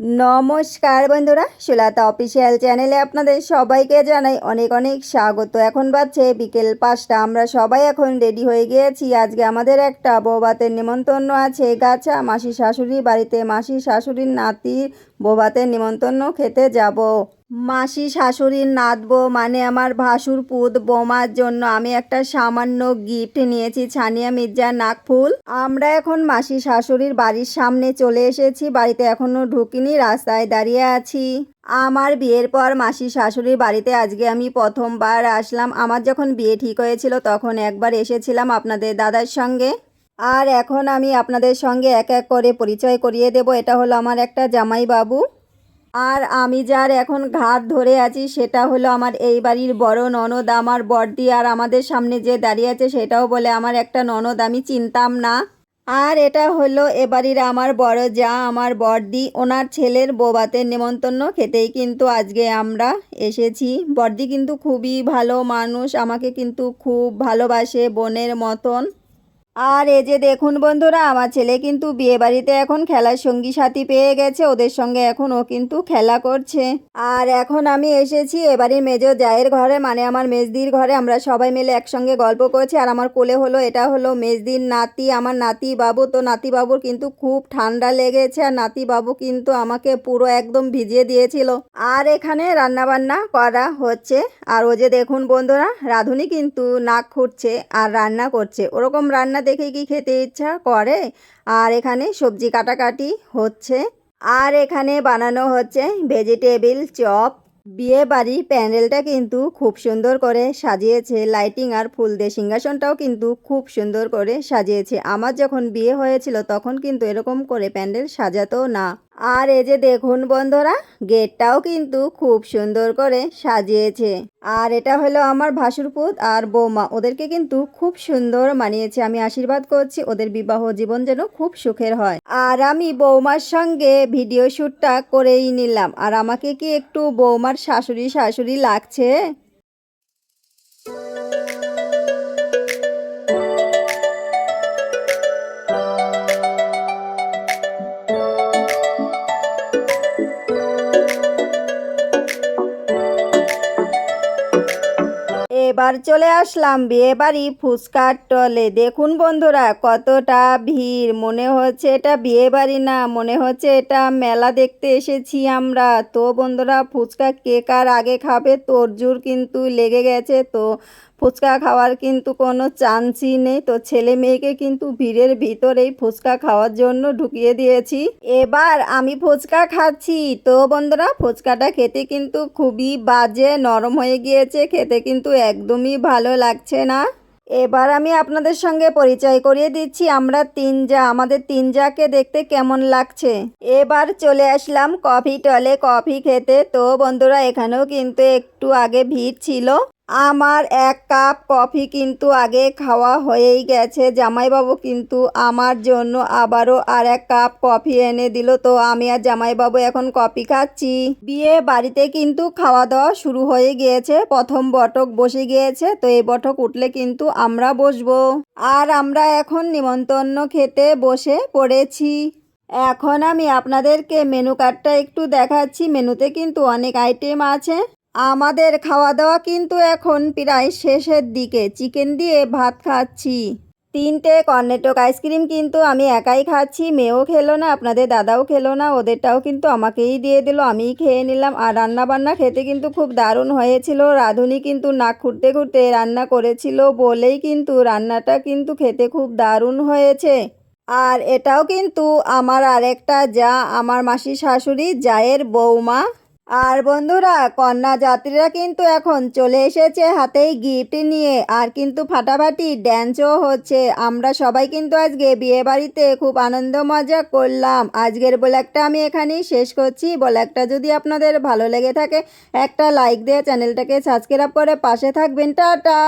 নমস্কার বন্ধুরা, সুলাতা অফিসিয়াল চ্যানেলে আপনাদের সবাইকে জানাই অনেক অনেক স্বাগত। এখন বাজছে বিকেল পাঁচটা, আমরা সবাই এখন রেডি হয়ে গিয়েছি। আজকে আমাদের একটা বৌবাতের নিমন্ত্রণ আছে, গাছা মাসি শাশুড়ি বাড়িতে মাসি শাশুড়ির নাতির বৌবাতের নিমন্ত্রণ খেতে যাব। মাসি শাশুড়ির নাতবো মানে আমার ভাসুর পুত বোমার জন্য আমি একটা সামান্য গিফট নিয়েছি ছানিয়া মির্জা নাকফুল আমরা এখন মাসি শাশুড়ির বাড়ির সামনে চলে এসেছি, বাড়িতে এখনও ঢুকিনি, রাস্তায় দাঁড়িয়ে আছি। আমার বিয়ের পর মাসি শাশুড়ির বাড়িতে আজকে আমি প্রথমবার আসলাম। আমার যখন বিয়ে ঠিক হয়েছিল তখন একবার এসেছিলাম আপনাদের দাদার সঙ্গে। আর এখন আমি আপনাদের সঙ্গে এক এক করে পরিচয় করিয়ে দেব। এটা হলো আমার একটা জামাই বাবু আর আমি যার এখন ঘাট ধরে আছি সেটা হলো আমার এই বাড়ির বড় ননদ, আমার বর্দি আর আমাদের সামনে যে দাঁড়িয়ে আছে সেটাও বলে আমার একটা ননদ, আমি চিনতাম না। আর এটা হলো এ বাড়ির আমার বড় যা, আমার বর্দি ওনার ছেলের বোবাতের নেমন্তন্ন খেতেই কিন্তু আজকে আমরা এসেছি। বর্দি কিন্তু খুবই ভালো মানুষ, আমাকে কিন্তু খুব ভালোবাসে বোনের মতন। আর এ যে দেখুন বন্ধুরা, আমার ছেলে কিন্তু বিয়ে বাড়িতে এখন খেলার সঙ্গী সাথী পেয়ে গেছে, ওদের সঙ্গে এখন ও কিন্তু খেলা করছে। আর এখন আমি এসেছি এবারে মেজো জায়ের ঘরে মানে আমার মেজদির ঘরে, আমরা সবাই মিলে একসঙ্গে গল্প করছি। আর আমার কোলে হলো, এটা হলো মেজদির নাতি, আমার নাতি বাবু তো নাতি বাবুর কিন্তু খুব ঠান্ডা লেগেছে, আর নাতি বাবু কিন্তু আমাকে পুরো একদম ভিজিয়ে দিয়েছিল। আর এখানে রান্না বান্না করা হচ্ছে। আর ও যে দেখুন বন্ধুরা, রাঁধুনি কিন্তু নাক খুঁটছে আর রান্না করছে। ওরকম রান্না দেখে কি খেতে ইচ্ছা করে? আর এখানে সবজি কাটাকাটি হচ্ছে। আর এখানে বানানো হচ্ছে ভেজিটেবিল চপ। বিয়ে বাড়ি প্যান্ডেলটা কিন্তু খুব সুন্দর করে সাজিয়েছে। লাইটিং আর ফুল দিয়ে সিংহাসনটাও কিন্তু খুব সুন্দর করে সাজিয়েছে। আমার যখন বিয়ে হয়েছিল তখন কিন্তু এরকম করে প্যান্ডেল সাজাতো না। আর এই যে দেখুন বন্ধুরা, গেটটাও কিন্তু খুব সুন্দর করে সাজিয়েছে। আর এটা হলো আমার ভাসুরপুত আর বৌমা, ওদেরকে কিন্তু খুব সুন্দর মানিয়েছে। আমি আশীর্বাদ করছি, ওদের বিবাহ জীবন যেন খুব সুখের হয়। আর আমি বৌমার সঙ্গে ভিডিও শ্যুটটা করেই নিলাম। আর আমাকে কি একটু বৌমার শাশুড়ি শাশুড়ি লাগছে? এবার চলে আসলাম বিয়েবাড়ি ফুচকার টলে। দেখুন বন্ধুরা, কতটা ভিড়। মনে হচ্ছে এটা বিয়েবাড়ি না, মনে হচ্ছে এটা মেলা দেখতে এসেছি আমরা। তো বন্ধুরা, ফুচকা কে কার আগে খাবে? তোরজুর কিন্তু লেগে গেছে। তো ফুচকা খাওয়ার কিন্তু কোনো চান্সই নেই। তো ছেলে মেয়েকে কিন্তু ভিড়ের ভিতরেই ফুচকা খাওয়ার জন্য ঢুকিয়ে দিয়েছি। এবার আমি ফুচকা খাচ্ছি। তো বন্ধুরা, ফুচকাটা খেতে কিন্তু খুবই বাজে, নরম হয়ে গিয়েছে। খেতে কিন্তু একদমই ভালো লাগছে না। এবার আমি আপনাদের সঙ্গে পরিচয় করিয়ে দিচ্ছি। আমরা তিন যা আমাদের তিন যাকে দেখতে কেমন লাগছে? এবার চলে আসলাম কফি টলে কফি খেতে। তো বন্ধুরা, এখানেও কিন্তু একটু আগে ভিড় ছিল। আমার এক কাপ কফি কিন্তু আগে খাওয়া হয়েই গেছে। জামাইবাবু কিন্তু আমার জন্য আবারও আর এক কাপ কফি এনে দিল। তো আমি আর জামাইবাবু এখন কফি খাচ্ছি। বিয়ে বাড়িতে কিন্তু খাওয়া দাওয়া শুরু হয়ে গিয়েছে। প্রথম বটক বসে গিয়েছে। তো এই বটক উঠলে কিন্তু আমরা বসবো। আর আমরা এখন নিমন্ত্রণ খেতে বসে পড়েছি। এখন আমি আপনাদেরকে মেনু কার্ডটা একটু দেখাচ্ছি। মেনুতে কিন্তু অনেক আইটেম আছে। আমাদের খাওয়া দাওয়া কিন্তু এখন প্রায় শেষের দিকে। চিকেন দিয়ে ভাত খাচ্ছি। তিনটে কর্নেটক আইসক্রিম কিন্তু আমি একাই খাচ্ছি। মেয়েও খেলো না, আপনাদের দাদাও খেলো না, ওদেরটাও কিন্তু আমাকেই দিয়ে দিল, আমিই খেয়ে নিলাম। আর রান্না বান্না খেতে কিন্তু খুব দারুণ হয়েছিল। রাঁধুনি কিন্তু নাক খুঁড়তে খুঁড়তে রান্না করেছিল বলেই কিন্তু রান্নাটা কিন্তু খেতে খুব দারুণ হয়েছে। আর এটাও কিন্তু আমার আরেকটা যা, আমার মাসি শাশুড়ি জায়ের বৌমা আর বন্ধুরা, কন্যা যাত্রীরা কিন্তু এখন চলে এসেছে হাতেই গিফট নিয়ে। আর কিন্তু ফাটাফাটি ড্যান্সও হচ্ছে। আমরা সবাই কিন্তু আজকে বিয়ে বাড়িতে খুব আনন্দ মজা করলাম। আজকের ব্লগটা আমি এখানেই শেষ করছি। ব্লগটা যদি আপনাদের ভালো লেগে থাকে, একটা লাইক দিয়ে চ্যানেলটাকে সাবস্ক্রাইব করে পাশে থাকবেন। টাটা!